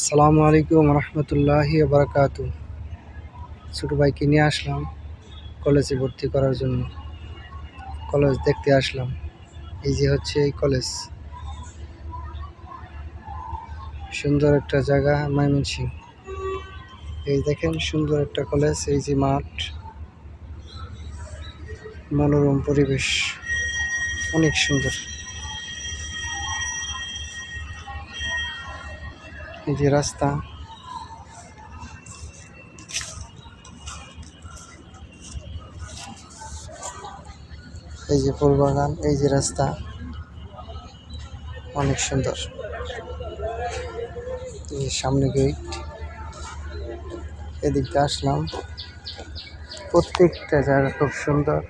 আসসালামু আলাইকুম রহমতুল্লাহি বারকাত ছোটো ভাইকে নিয়ে আসলাম কলেজে ভর্তি করার জন্য। কলেজ দেখতে আসলাম। এই যে হচ্ছে এই কলেজ। সুন্দর একটা জায়গা, ময়মনসিং। এই দেখেন, সুন্দর একটা কলেজ, এই যে মাঠ। মনোরম পরিবেশ। অনেক সুন্দর। এই যে রাস্তা। এই যে ফুল বাগান, এই যে রাস্তা। অনেক সুন্দর। এই সামনে গেট এদিকে আসলাম। প্রত্যেকটা জায়গা খুব সুন্দর।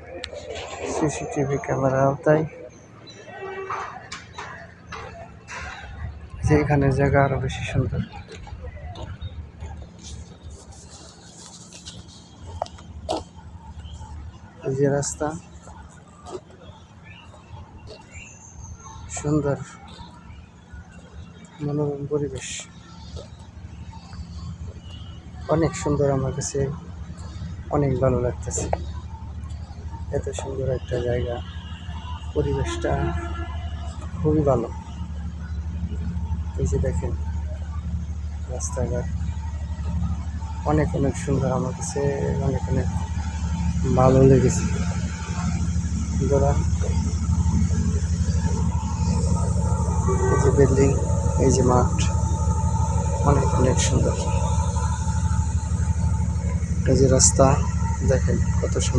সিসিটিভি ক্যামেরা আওতায় যে এখানের জায়গা আরও বেশি সুন্দর। যে রাস্তা। সুন্দর, মনোরম পরিবেশ। অনেক সুন্দর আমার কাছে, অনেক ভালো লাগতেছে। এত সুন্দর একটা জায়গা, পরিবেশটা খুবই ভালো। এই যে দেখেন, রাস্তাঘাট। অনেক অনেক সুন্দর আমার কাছে, অনেক অনেক ভালো লেগেছে। এই যে বিল্ডিং, এই যে মাঠ, অনেক অনেক সুন্দর। এই যে রাস্তা, দেখেন কত সুন্দর।